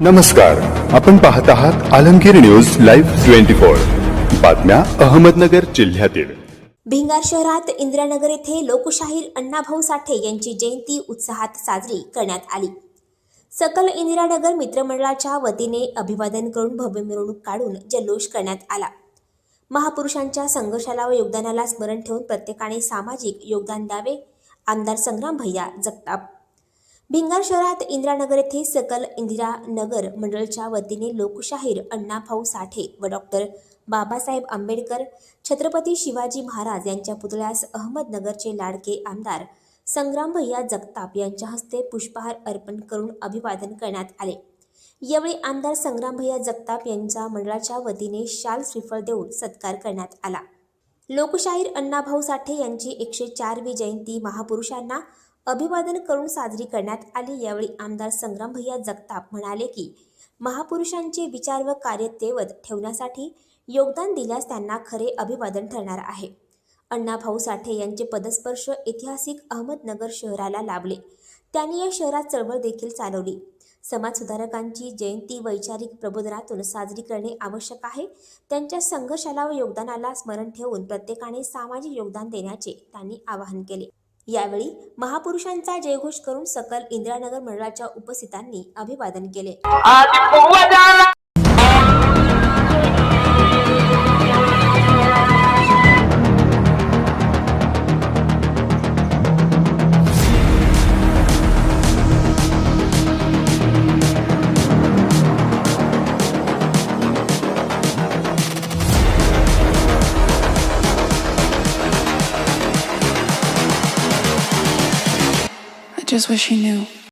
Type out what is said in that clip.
नमस्कार आपण पाहत आहात Alamgir news live twenty four. बातम्या अहमदनगर जिल्ह्यातील. भिंगार शहरात इंदिरानगर येथे लोकशाहीर अण्णाभाऊ साठे यांची जयंती उत्साहात साजरी करण्यात आली. सकल इंदिरानगर मित्रमंडळाच्या वतीने अभिवादन करून भव्य मिरवणूक काढून जल्लोष करण्यात आला. महापुरुषांच्या संघर्षाला व योगदानाला स्मरण ठेवून प्रत्येकाने सामाजिक योगदान द्यावे आमदार संग्राम भैया जगताप. भिंगार शहरात इंदिरानगर येथे सकल इंदिरा नगर मंडळच्या वतीने लोकशाहीर अण्णाभाऊ साठे व डॉक्टर बाबासाहेब आंबेडकर छत्रपती शिवाजी महाराज यांच्या पुतळ्यास अहमदनगरचे लाडके आमदार संग्राम भैया जगताप यांच्या हस्ते पुष्पहार अर्पण करून अभिवादन करण्यात आले. यावेळी आमदार संग्राम भैया जगताप यांच्या मंडळाच्या वतीने शाल श्रीफळ देऊन सत्कार करण्यात आला. लोकशाहीर अण्णाभाऊ साठे यांची एकशे चारवी जयंती महापुरुषांना अभिवादन करून साजरी करण्यात आली. यावेळी आमदार संग्राम भैया जगताप म्हणाले की महापुरुषांचे विचार व कार्य तेवत ठेवण्यासाठी योगदान दिल्यास त्यांना खरे अभिवादन ठरणार आहे. अण्णाभाऊ साठे यांचे पदस्पर्श ऐतिहासिक अहमदनगर शहराला लाभले. त्यांनी या शहरात चळवळ देखील चालवली. समाजसुधारकांची जयंती वैचारिक प्रबोधनातून साजरी करणे आवश्यक आहे. त्यांच्या संघर्षाला व योगदानाला स्मरण ठेवून प्रत्येकाने सामाजिक योगदान देण्याचे त्यांनी आवाहन केले. यावेळी महापुरुषांचा जयघोष करून सकल इंदिरानगर मंडळाच्या उपस्थितांनी अभिवादन केले. Just wish he knew.